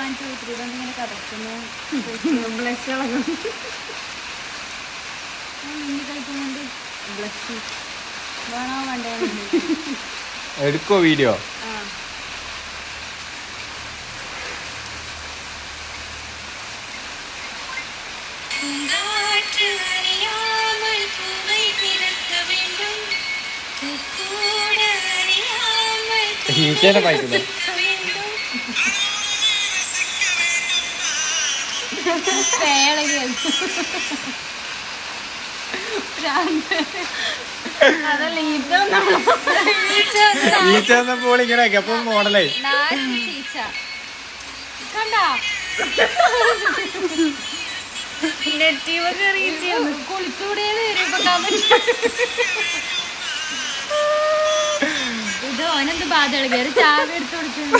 One two three കൊണ്ട് ഇങ്ങനെ കടക്കുന്നു ബ്ലഷ് ഇളകും മുന്നിൽ കളിക്കുന്നുണ്ട് ബ്ലഷ് വേണോ വേണ്ടേ എടുക്കോ വീഡിയോ? ഈച്ചേനെ പായിക്കുന്നു ഈച്ച ഇങ്ങനെ അപ്പൊ കണ്ടാ? നെറ്റീവൊക്കെ ഇപ്പൊ കമന്റ് ഇത് ഓനെന്ത് ബാധ ചാവി എടുത്തു കൊടുത്തു